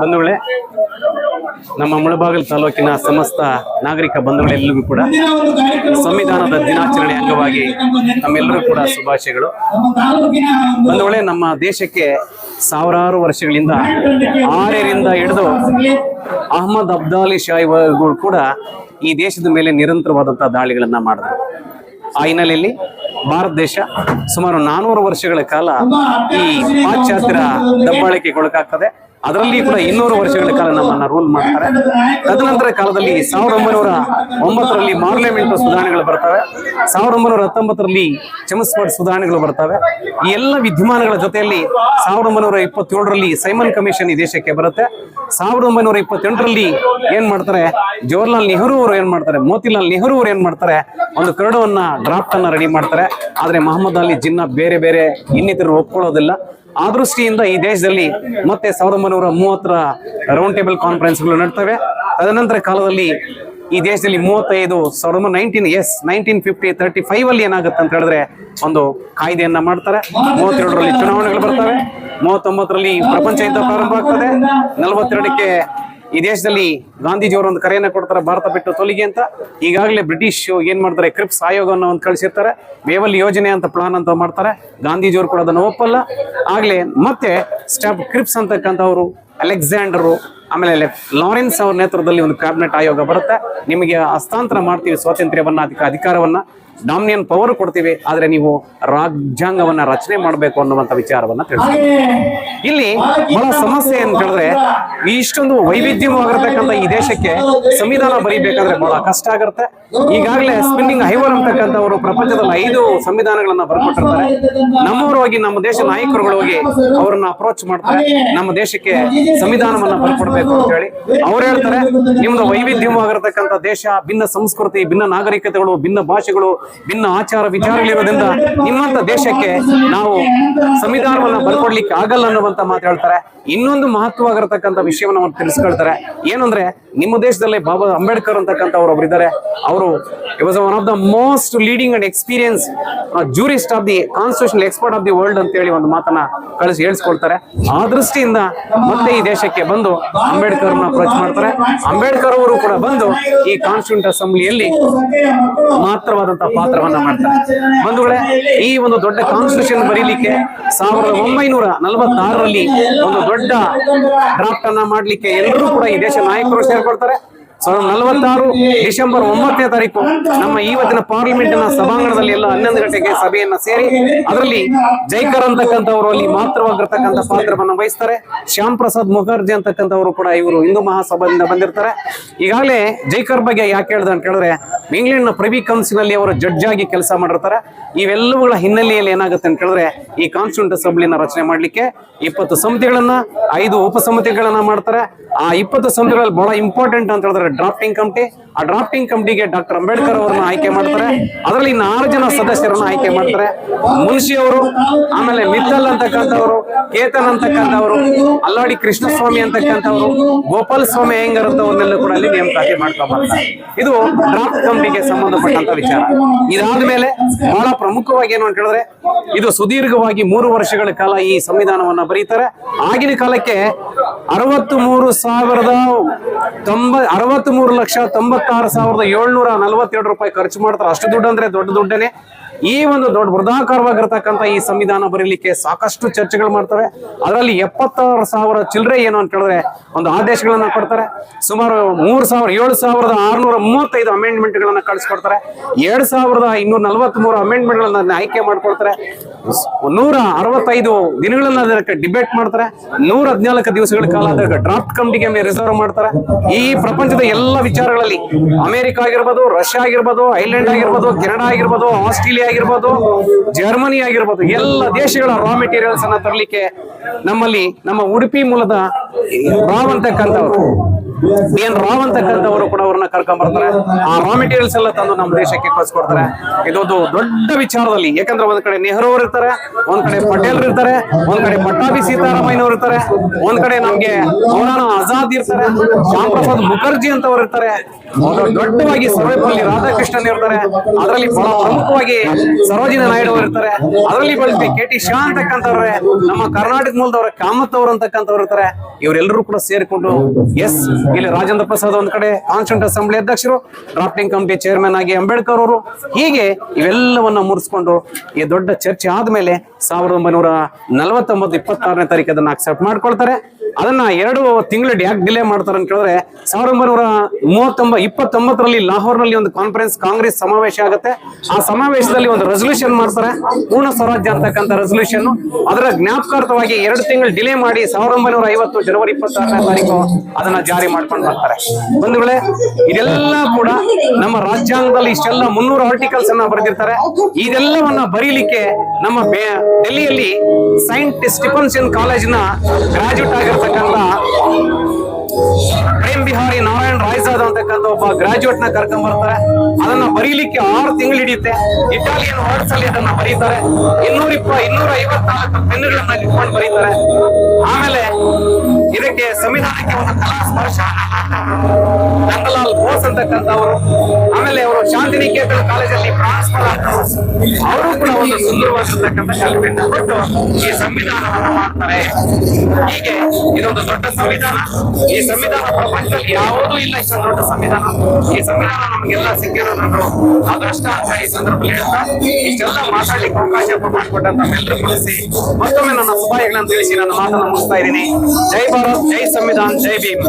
ಬಂಧುಗಳೇ, ನಮ್ಮ ಮುಳಬಾಗಿಲು ತಾಲೂಕಿನ ಸಮಸ್ತ ನಾಗರಿಕ ಬಂಧುಗಳೆಲ್ಲರಿಗೂ ಕೂಡ ಸಂವಿಧಾನದ ದಿನಾಚರಣೆ ಅಂಗವಾಗಿ ನಮ್ಮೆಲ್ಲರೂ ಕೂಡ ಶುಭಾಶಯಗಳು. ಬಂಧುಗಳೇ, ನಮ್ಮ ದೇಶಕ್ಕೆ ಸಾವಿರಾರು ವರ್ಷಗಳಿಂದ ಆರ್ಯರಿಂದ ಹಿಡಿದು ಅಹಮದ್ ಅಬ್ದಾಲಿ ಶಾಹಿಗಳು ಕೂಡ ಈ ದೇಶದ ಮೇಲೆ ನಿರಂತರವಾದಂತಹ ದಾಳಿಗಳನ್ನ ಮಾಡಿದ್ರು. ಆ ಹಿನ್ನೆಲೆಯಲ್ಲಿ ಭಾರತ ದೇಶ ಸುಮಾರು ನಾನೂರು ವರ್ಷಗಳ ಕಾಲ ಈ ಪಾಶ್ಚಾತ್ಯರ ದಬ್ಬಾಳಿಕೆಗೊಳಗಾಗ್ತದೆ ಅದರಲ್ಲಿ ಕೂಡ ಇನ್ನೂರು ವರ್ಷಗಳ ಕಾಲ ನಮ್ಮನ್ನ ರೂಲ್ ಮಾಡ್ತಾರೆ. ತದನಂತರ ಕಾಲದಲ್ಲಿ ಸಾವಿರದ ಒಂಬೈನೂರ ಒಂಬತ್ತರಲ್ಲಿ ಮಾರ್ಲಿಮೆಂಟ್ ಸುಧಾರಣೆಗಳು ಬರ್ತವೆ. ಸಾವಿರದ ಒಂಬೈನೂರ ಹತ್ತೊಂಬತ್ತರಲ್ಲಿ ಚಮಸ್ಪಾಟ್ ಸುಧಾರಣೆಗಳು ಬರ್ತವೆ. ಈ ಎಲ್ಲ ವಿದ್ಯಮಾನಗಳ ಜೊತೆಯಲ್ಲಿ ಸಾವಿರದ ಒಂಬೈನೂರ ಇಪ್ಪತ್ತೇಳರಲ್ಲಿ ಸೈಮನ್ ಕಮಿಷನ್ ಈ ದೇಶಕ್ಕೆ ಬರುತ್ತೆ. ಸಾವಿರದ ಒಂಬೈನೂರ ಇಪ್ಪತ್ತೆಂಟರಲ್ಲಿ ಏನ್ ಮಾಡ್ತಾರೆ? ಜವಹರ್ಲಾಲ್ ನೆಹರು ಅವರು ಏನ್ ಮಾಡ್ತಾರೆ? ಮೋತಿಲಾಲ್ ನೆಹರು ಅವರು ಏನ್ ಮಾಡ್ತಾರೆ? ಒಂದು ಕರಡವನ್ನ ಡ್ರಾಫ್ಟ್ ಅನ್ನ ರೆಡಿ ಮಾಡ್ತಾರೆ. ಆದ್ರೆ ಮಹಮ್ಮದ್ ಅಲಿ ಜಿನ್ನಾ ಬೇರೆ ಬೇರೆ ಇನ್ನಿತರರು ಒಪ್ಕೊಳ್ಳೋದಿಲ್ಲ. ಆ ದೃಷ್ಟಿಯಿಂದ ಈ ದೇಶದಲ್ಲಿ ಮತ್ತೆ ಸಾವಿರದ ಒಂಬೈನೂರ ಮೂವತ್ತರ ರೌಂಡ್ ಟೇಬಲ್ ಕಾನ್ಫರೆನ್ಸ್ಗಳು ನಡ್ತವೆ. ತದನಂತರ ಕಾಲದಲ್ಲಿ ಈ ದೇಶದಲ್ಲಿ ಮೂವತ್ತೈದು ಸಾವಿರದ ಒಂಬೈನೂರ nineteen yes nineteen fifty thirty five ಅಲ್ಲಿ ಏನಾಗುತ್ತೆ ಅಂತ ಹೇಳಿದ್ರೆ ಒಂದು ಕಾಯ್ದೆಯನ್ನ ಮಾಡ್ತಾರೆ. ಮೂವತ್ತೆರಡರಲ್ಲಿ ಚುನಾವಣೆಗಳು ಬರ್ತವೆ. ಮೂವತ್ತೊಂಬತ್ತರಲ್ಲಿ ಪ್ರಪಂಚ ಯುದ್ಧ ಪ್ರಾರಂಭ ಆಗ್ತದೆ. ನಲವತ್ತೆರಡಕ್ಕೆ ಈ ದೇಶದಲ್ಲಿ ಗಾಂಧೀಜಿಯವರು ಒಂದು ಕರೆಯನ್ನು ಕೊಡ್ತಾರೆ ಭಾರತ ಬಿಟ್ಟು ತೊಲಿಗೆ ಅಂತ. ಈಗಾಗಲೇ ಬ್ರಿಟಿಷ್ ಏನ್ ಮಾಡ್ತಾರೆ, ಕ್ರಿಪ್ಸ್ ಆಯೋಗವನ್ನು ಒಂದು ಕಳಿಸಿರ್ತಾರೆ. ಮೇವಲ್ ಯೋಜನೆ ಅಂತ ಪ್ಲಾನ್ ಅಂತ ಮಾಡ್ತಾರೆ. ಗಾಂಧೀಜಿಯವರು ಕೂಡ ಅದನ್ನು ಒಪ್ಪಲ್ಲ. ಆಗ್ಲೇ ಮತ್ತೆ ಸ್ಟಾಪ್ ಕ್ರಿಪ್ಸ್ ಅಂತಕ್ಕಂಥವ್ರು, ಅಲೆಕ್ಸಾಂಡರ್, ಆಮೇಲೆ ಲಾರೆನ್ಸ್ ಅವ್ರ ನೇತೃತ್ವದಲ್ಲಿ ಒಂದು ಕ್ಯಾಬಿನೆಟ್ ಆಯೋಗ ಬರುತ್ತೆ. ನಿಮಗೆ ಹಸ್ತಾಂತರ ಮಾಡ್ತೀವಿ ಸ್ವಾತಂತ್ರ್ಯವನ್ನ ಅದಕ್ಕೆ ಅಧಿಕಾರವನ್ನ. ಡಾಮಿನಿಯನ್ ಪವರ್ ಕೊಡ್ತೀವಿ ಆದ್ರೆ ನೀವು ರಾಜ್ಯಾಂಗವನ್ನ ರಚನೆ ಮಾಡಬೇಕು ಅನ್ನುವಂತ ವಿಚಾರವನ್ನ ತಿಳಿಸ್ತೀವಿ. ಇಲ್ಲಿ ಬಹಳ ಸಮಸ್ಯೆ ಅಂತ ಹೇಳಿದ್ರೆ ಇಷ್ಟೊಂದು ವೈವಿಧ್ಯವಾಗಿರ್ತಕ್ಕಂಥ ಈ ದೇಶಕ್ಕೆ ಸಂವಿಧಾನ ಬರೀಬೇಕಾದ್ರೆ ಬಹಳ ಕಷ್ಟ ಆಗುತ್ತೆ. ಈಗಾಗಲೇ ಸ್ಪಿನ್ನಿಂಗ್ ಐವರ್ ಅಂತಕ್ಕಂಥವರು ಪ್ರಪಂಚದಲ್ಲಿ ಐದು ಸಂವಿಧಾನಗಳನ್ನ ಬರ್ಕೊಟ್ಟಿರ್ತಾರೆ. ನಮ್ಮವರು ಹೋಗಿ ನಮ್ಮ ದೇಶ ನಾಯಕರುಗಳು ಹೋಗಿ ಅವ್ರನ್ನ ಅಪ್ರೋಚ್ ಮಾಡ್ತಾರೆ. ನಮ್ಮ ದೇಶಕ್ಕೆ ಸಂವಿಧಾನವನ್ನ ಬರ್ಕೊಡ್ಬೇಕು ಅಂತ ಹೇಳಿ ಅವ್ರು ಹೇಳ್ತಾರೆ ನಿಮ್ದು ವೈವಿಧ್ಯವಾಗಿರ್ತಕ್ಕಂಥ ದೇಶ ಭಿನ್ನ ಸಂಸ್ಕೃತಿ ಭಿನ್ನ ನಾಗರಿಕತೆಗಳು ಭಿನ್ನ ಭಾಷೆಗಳು ಭಿನ್ನ ಆಚಾರ ವಿಚಾರಗಳಿರೋದ್ರಿಂದ ನಿಮ್ಮಂತ ದೇಶಕ್ಕೆ ನಾವು ಸಂವಿಧಾನವನ್ನ ಬರ್ಕೊಡ್ಲಿಕ್ಕೆ ಆಗಲ್ಲ ಅನ್ನುವಂತ ಮಾತು ಹೇಳ್ತಾರೆ. ಇನ್ನೊಂದು ಮಹತ್ವವಾಗಿರತಕ್ಕಂಥ ವಿಷಯವನ್ನು ಅವ್ರು ತಿಳಿಸ್ಕೊಳ್ತಾರೆ. ಏನಂದ್ರೆ ನಿಮ್ಮ ದೇಶದಲ್ಲಿ ಬಾಬಾ ಅಂಬೇಡ್ಕರ್ ಅಂತಕ್ಕಂಥವ್ರು ಒಬ್ರು ಇದ್ದಾರೆ. ಅವರು was one of the most leading and experience jurist of the constitution expert of the world ಅಂತ ಹೇಳಿ ಒಂದು ಮಾತನ್ನ ಕಳಿಸಿ ಹೇಳಿಸ್ಕೊಳ್ತಾರೆ ಆ ದೃಷ್ಟಿಯಿಂದ ಮತ್ತೆ ಈ ದೇಶಕ್ಕೆ ಬಂದು ಅಂಬೇಡ್ಕರ್ ಅಪ್ರೋಚ್ ಮಾಡ್ತಾರೆ. ಅಂಬೇಡ್ಕರ್ ಅವರು ಕೂಡ ಬಂದು ಈ ಕಾನ್ಸ್ಟಿಟ್ಯೂಂಟ್ ಅಸೆಂಬ್ಲಿಯಲ್ಲಿ ಮಾತ್ರವಾದಂತಹ ಪಾತ್ರವನ್ನ ಮಾಡ್ತಾರೆ. ಬಂಧುಗಳೇ, ಈ ಒಂದು ದೊಡ್ಡ ಕಾನ್ಸ್ಟಿಟ್ಯೂಷನ್ ಬರೀಲಿಕ್ಕೆ ಸಾವಿರದ ಒಂಬೈನೂರ ನಲವತ್ತಾರರಲ್ಲಿ ಒಂದು ದೊಡ್ಡ ಡ್ರಾಫ್ಟ್ ಅನ್ನ ಮಾಡ್ಲಿಕ್ಕೆ ಎಲ್ಲರೂ ಕೂಡ ಈ ದೇಶ ನಾಯಕರು ಸೇರ್ಕೊಳ್ತಾರೆ ಸಾವಿರದ ನಲವತ್ತಾರು ಡಿಸೆಂಬರ್ ಒಂಬತ್ತನೇ ತಾರೀಕು ನಮ್ಮ ಇವತ್ತಿನ ನ ಸಭಾಂಗಣದಲ್ಲಿ ಎಲ್ಲ ಹನ್ನೊಂದು ಗಂಟೆಗೆ ಸಭೆಯನ್ನ ಸೇರಿ ಅದರಲ್ಲಿ ಜೈಕರ್ ಅಂತಕ್ಕಂಥವರು ಅಲ್ಲಿ ಮಾತ್ರವಾಗಿರ್ತಕ್ಕಂಥ ಪಾತ್ರವನ್ನು ವಹಿಸ್ತಾರೆ. ಶ್ಯಾಮ್ ಪ್ರಸಾದ್ ಮುಖರ್ಜಿ ಅಂತಕ್ಕಂಥವರು ಕೂಡ ಇವರು ಹಿಂದೂ ಮಹಾಸಭಾದಿಂದ ಬಂದಿರ್ತಾರೆ. ಈಗಾಗಲೇ ಜೈಕರ್ ಬಗ್ಗೆ ಯಾಕೆ ಹೇಳ್ದೆ ಅಂತ ಹೇಳಿದ್ರೆ ಇಂಗ್ಲೆಂಡ್ನ ಪ್ರಿವಿ ಕೌನ್ಸಿಲ್ ಅವರು ಜಡ್ಜ್ ಆಗಿ ಕೆಲಸ ಮಾಡಿರ್ತಾರೆ. ಇವೆಲ್ಲವುಗಳ ಹಿನ್ನೆಲೆಯಲ್ಲಿ ಏನಾಗುತ್ತೆ ಅಂತ ಹೇಳಿದ್ರೆ ಈ ಕಾನ್ಸ್ಟಿಟ್ಯೂಂಟ್ ಅಸೆಂಬ್ಲಿನ ರಚನೆ ಮಾಡಲಿಕ್ಕೆ ಇಪ್ಪತ್ತು ಸಮಿತಿಗಳನ್ನ, ಐದು ಉಪಸಮಿತಿಗಳನ್ನ ಮಾಡ್ತಾರೆ. ಆ ಇಪ್ಪತ್ತು ಸಮಿತಿಗಳಲ್ಲಿ ಬಹಳ ಇಂಪಾರ್ಟೆಂಟ್ ಅಂತ ಹೇಳಿದ್ರೆ ಡ್ರಾಫ್ಟಿಂಗ್ ಕಮಿಟಿ ಆ ಡ್ರಾಫ್ಟಿಂಗ್ ಕಮಿಟಿಗೆ ಡಾಕ್ಟರ್ ಅಂಬೇಡ್ಕರ್ ಅವರನ್ನ ಆಯ್ಕೆ ಮಾಡ್ತಾರೆ. ಅದರಲ್ಲಿ ಆರು ಜನ ಸದಸ್ಯರನ್ನ ಆಯ್ಕೆ ಮಾಡ್ತಾರೆ. ಮುನ್ಷಿ ಅವರು, ಆಮೇಲೆ ಮಿತ್ತಲ್ ಅಂತಕ್ಕಂಥವ್ರು, ಕೇತನ್ ಅಂತಕ್ಕಂಥವ್ರು, ಅಲ್ಲಾಡಿ ಕೃಷ್ಣಸ್ವಾಮಿ ಅಂತಕ್ಕಂಥವ್ರು ಗೋಪಾಲ ಸ್ವಾಮಿ ಹೆಂಗರುತ್ತೆ ಅವ್ರನ್ನೆಲ್ಲ ಕೂಡ ಅಲ್ಲಿ ನೇಮಕಾತಿ ಮಾಡ್ಕೊಂಡ್ಬರ್ತಾರೆ ಇದು ಡ್ರಾಫ್ಟ್ ಕಮಿಟಿಗೆ ಸಂಬಂಧಪಟ್ಟಂತ ವಿಚಾರ. ಇದಾದ ಮೇಲೆ ಬಹಳ ಪ್ರಮುಖವಾಗಿ ಏನು ಅಂತ ಹೇಳಿದ್ರೆ, ಇದು ಸುದೀರ್ಘವಾಗಿ ಮೂರು ವರ್ಷಗಳ ಕಾಲ ಈ ಸಂವಿಧಾನವನ್ನ ಬರೀತಾರೆ. ಆಗಿನ ಕಾಲಕ್ಕೆ ಅರವತ್ತು ಮೂರು ಸಾವಿರದ ತೊಂಬ ಅರವತ್ತ್ ಮೂರು ಲಕ್ಷ ತೊಂಬತ್ತಾರು ಸಾವಿರದ ಏಳ್ನೂರ ನಲವತ್ತೆರಡು ರೂಪಾಯಿ ಖರ್ಚು ಮಾಡ್ತಾರೆ. ಅಷ್ಟು ದುಡ್ಡು ಅಂದ್ರೆ ದೊಡ್ಡ ದುಡ್ಡನೆ. ಈ ಒಂದು ದೊಡ್ಡ ವೃದ್ಧಾಕಾರವಾಗಿರ್ತಕ್ಕಂಥ ಈ ಸಂವಿಧಾನ ಬರೀಲಿಕ್ಕೆ ಸಾಕಷ್ಟು ಚರ್ಚೆಗಳು ಮಾಡ್ತಾರೆ ಅದರಲ್ಲಿ ಎಪ್ಪತ್ತಾರು ಸಾವಿರ ಚಿಲ್ಲರೆ ಏನು ಅಂತ ಹೇಳಿದ್ರೆ ಒಂದು ಆದೇಶಗಳನ್ನ ಕೊಡ್ತಾರೆ. ಸುಮಾರು ಮೂರು ಸಾವಿರ, ಏಳು ಸಾವಿರದ ಆರುನೂರ ಮೂವತ್ತೈದು ಅಮೆಂಡ್ಮೆಂಟ್ ಗಳನ್ನ ಕಳಿಸ್ಕೊಡ್ತಾರೆ. ಎರಡ್ ಸಾವಿರದ ಇನ್ನೂರ ನಲವತ್ತ್ ಮೂರು ಅಮೆಂಡ್ಮೆಂಟ್ ಗಳನ್ನ ಆಯ್ಕೆ ಮಾಡ್ಕೊಡ್ತಾರೆ. ನೂರ ಅರವತ್ತೈದು ದಿನಗಳನ್ನ ಅದಕ್ಕೆ ಡಿಬೇಟ್ ಮಾಡ್ತಾರೆ. ನೂರ ಹದಿನಾಲ್ಕು ದಿವಸಗಳ ಕಾಲ ಅದಕ್ಕೆ ಡ್ರಾಫ್ಟ್ ಕಮಿಟಿಗೆ ರಿಸರ್ವ್ ಮಾಡ್ತಾರೆ. ಈ ಪ್ರಪಂಚದ ಎಲ್ಲ ವಿಚಾರಗಳಲ್ಲಿ ಅಮೆರಿಕ ಆಗಿರ್ಬೋದು, ರಷ್ಯಾ ಆಗಿರ್ಬೋದು ಐಲ್ಯಾಂಡ್ ಆಗಿರ್ಬೋದು, ಕೆನಡಾ ಆಗಿರ್ಬೋದು, ಆಸ್ಟ್ರೇಲಿಯಾ ಆಗಿರ್ಬೋದು ಜರ್ಮನಿ ಆಗಿರ್ಬೋದು, ಎಲ್ಲ ದೇಶಗಳ ರಾ ಮೆಟೀರಿಯಲ್ಸ್ ಅನ್ನ ತರಲಿಕ್ಕೆ ನಮ್ಮಲ್ಲಿ ನಮ್ಮ ಉಡುಪಿ ಮೂಲದ ರಾವ್ ಅಂತಕ್ಕಂಥವ್ರು ಬಿ ಎನ್ ರಾವ್ ಅಂತಕ್ಕಂಥವರು ಕೂಡ ಅವ್ರನ್ನ ಕರ್ಕೊಂಡ್ ಬರ್ತಾರೆ ಆ ರಾ ಮೆಟೀರಿಯಲ್ಸ್ ಎಲ್ಲ ತಂದು ನಮ್ಮ ದೇಶಕ್ಕೆ ಕಳ್ಸಿಕೊಡ್ತಾರೆ. ಇದೊಂದು ದೊಡ್ಡ ವಿಚಾರದಲ್ಲಿ. ಯಾಕಂದ್ರೆ ಒಂದ್ ಕಡೆ ನೆಹರು ಅವರು ಇರ್ತಾರೆ, ಒಂದ್ ಕಡೆ ಪಟೇಲ್ ಇರ್ತಾರೆ, ಒಂದ್ ಕಡೆ ಪಟ್ಟಾಭಿ ಸೀತಾರಾಮಯ್ಯನವರು ಇರ್ತಾರೆ, ಒಂದ್ ಕಡೆ ನಮ್ಗೆ ಮೌಲಾನಾ ಆಜಾದ್ ಇರ್ತಾರೆ, ಶ್ಯಾಮ್ ಪ್ರಸಾದ್ ಮುಖರ್ಜಿ ಅಂತವ್ರು ಇರ್ತಾರೆ. ದೊಡ್ಡವಾಗಿ ಸರ್ವೇಪಲ್ಲಿ ರಾಧಾಕೃಷ್ಣನ್ ಇರ್ತಾರೆ. ಅದರಲ್ಲಿ ಬಹಳ ಪ್ರಮುಖವಾಗಿ ಸರೋಜಿನಿ ನಾಯ್ಡು ಅವರು ಇರ್ತಾರೆ. ಅದರಲ್ಲಿ ಬಳಸಿ ಕೆ ಟಿ ಶಾ ಅಂತಕ್ಕಂಥವ್ರೆ, ನಮ್ಮ ಕರ್ನಾಟಕ ಮೂಲದವರ ಕಾಮತ್ ಅವರು ಅಂತಕ್ಕಂಥವ್ರು ಇರ್ತಾರೆ. ಇವರೆಲ್ಲರೂ ಕೂಡ ಸೇರಿಕೊಂಡು ಎಸ್ ಇಲ್ಲಿ ರಾಜೇಂದ್ರ ಪ್ರಸಾದ್ ಒಂದ್ ಕಡೆ ಕಾನ್ಸ್ಟೆಂಟ್ ಅಸೆಂಬ್ಲಿ ಅಧ್ಯಕ್ಷರು ಡ್ರಾಫ್ಟಿಂಗ್ ಕಮಿಟಿ ಚೇರ್ಮನ್ ಆಗಿ ಅಂಬೇಡ್ಕರ್ ಅವರು. ಹೀಗೆ ಇವೆಲ್ಲವನ್ನ ಮುರಿಸ್ಕೊಂಡು ಈ ದೊಡ್ಡ ಚರ್ಚೆ ಆದ್ಮೇಲೆ ಸಾವಿರದ ಒಂಬೈನೂರ ನಲವತ್ತೊಂಬತ್ತು ಇಪ್ಪತ್ತಾರನೇ ತಾರೀಕು ಅದನ್ನ ಅಕ್ಸೆಪ್ಟ್ ಮಾಡ್ಕೊಳ್ತಾರೆ. ಅದನ್ನ ಎರಡು ತಿಂಗಳು ಯಾಕೆ ಡಿಲೇ ಮಾಡ್ತಾರೆ ಅಂತ ಕೇಳಿದ್ರೆ, ಸಾವಿರದ ಒಂಬೈನೂರ ಮೂವತ್ತೊಂಬ ಇಪ್ಪತ್ತೊಂಬತ್ತರಲ್ಲಿ ಲಾಹೋರ್ನಲ್ಲಿ ಒಂದು ಕಾನ್ಫರೆನ್ಸ್ ಕಾಂಗ್ರೆಸ್ ಸಮಾವೇಶ ಆಗುತ್ತೆ. ಆ ಸಮಾವೇಶದಲ್ಲಿ ಒಂದು ರೆಸೊಲ್ಯೂಷನ್ ಮಾಡ್ತಾರೆ. ಪೂರ್ಣ ಸ್ವರಾಜ್ಯ ಅಂತಕ್ಕಂಥ ರೆಸೊಲ್ಯೂಷನ್ ಅದರ ಜ್ಞಾಪಕಾರ್ಥವಾಗಿ ಎರಡು ತಿಂಗಳು ಡಿಲೇ ಮಾಡಿ ಸಾವಿರದ ಒಂಬೈನೂರ ಐವತ್ತು ಜನವರಿ ಇಪ್ಪತ್ತಾರನೇ ತಾರೀಕು ಅದನ್ನ ಜಾರಿ ಮಾಡ್ಕೊಂಡು ಬರ್ತಾರೆ. ಬಂಧುಗಳೇ, ಇದೆಲ್ಲ ಕೂಡ ನಮ್ಮ ರಾಜ್ಯಾಂಗದಲ್ಲಿ ಇಷ್ಟೆಲ್ಲ ಮುನ್ನೂರು ಆರ್ಟಿಕಲ್ಸ್ ಅನ್ನ ಬರೆದಿರ್ತಾರೆ. ಇದೆಲ್ಲವನ್ನ ಬರೀಲಿಕ್ಕೆ ನಮ್ಮ ಡೆಲ್ಲಿಯಲ್ಲಿ ಸೈಂಟ್ ಸ್ಟಿಫನ್ಸನ್ ಕಾಲೇಜಿನ ಗ್ರಾಜುಯೇಟ್ ಅಂತಕ್ಕಂಥ ಒಬ್ಬ ಗ್ರಾಜುಯೇಟ್ನ ಕರ್ಕೊಂಡ್ ಬರ್ತಾರೆ. ಅದನ್ನ ಬರೀಲಿಕ್ಕೆ ಆರು ತಿಂಗಳು ಹಿಡಿಯುತ್ತೆ. ಇಟಾಲಿಯನ್ ವರ್ಡ್ಸ್ ಅಲ್ಲಿ ಅದನ್ನ ಬರೀತಾರೆ. ಇನ್ನೂರ ಇಪ್ಪ ಇನ್ನೂರ ಐವತ್ನಾಲ್ಕು ಪೆನ್ನುಗಳನ್ನ ಇಟ್ಕೊಂಡು ಬರೀತಾರೆ. ಆಮೇಲೆ ಇದಕ್ಕೆ ಸಂವಿಧಾನಕ್ಕೆ ಒಂದು ಕಲಾ ಸ್ಪರ್ಶ. ನಂದಲಾಲ್ ಬೋಸ್ ಅಂತಕ್ಕಂಥವರು. ಆಮೇಲೆ ಅವರು ಶಾಂತಿನಿಕೇತನ ಕಾಲೇಜಲ್ಲಿ ಪ್ರಾನ್ಸ್ಪಲ್ ಅವರು ಕೂಡ ಒಂದು ಸುಂದರವಾಗಿರ್ತಕ್ಕಂಥ ಕಲ್ಪನೆ ಕೊಟ್ಟು ಈ ಸಂವಿಧಾನವನ್ನು ಮಾಡ್ತಾರೆ. ಹೀಗೆ ಇದೊಂದು ದೊಡ್ಡ ಸಂವಿಧಾನ. ಈ ಸಂವಿಧಾನ ಪ್ರಪಂಚದಲ್ಲಿ ಯಾವುದೂ ಇಲ್ಲ ಇಷ್ಟೊಂದು ಸಂವಿಧಾನ ಈ ಸಂವಿಧಾನ ನಮಗೆಲ್ಲ ಸಿಕ್ಕಿರೋದು ಅದೃಷ್ಟ ಈ ಸಂದರ್ಭದಲ್ಲಿ ಹೇಳ್ತಾ, ಇಷ್ಟೆಲ್ಲ ಮಾತಾಡ್ಲಿಕ್ಕೆ ಅವಕಾಶ ಮಾಡಿಕೊಟ್ಟಂತ ಎಲ್ಲರೂ ಕಳಿಸಿ. ಮತ್ತೊಮ್ಮೆ ನನ್ನ ಶುಭಾಯಗಳನ್ನು ತಿಳಿಸಿ, ನನ್ನ ಮಾತನ್ನು ಮುಗಿಸ್ತಾ ಇದ್ದೀನಿ. ಜೈ ಭಾರತ್, ಜೈ ಸಂವಿಧಾನ್, ಜೈ ಭೀಮ್.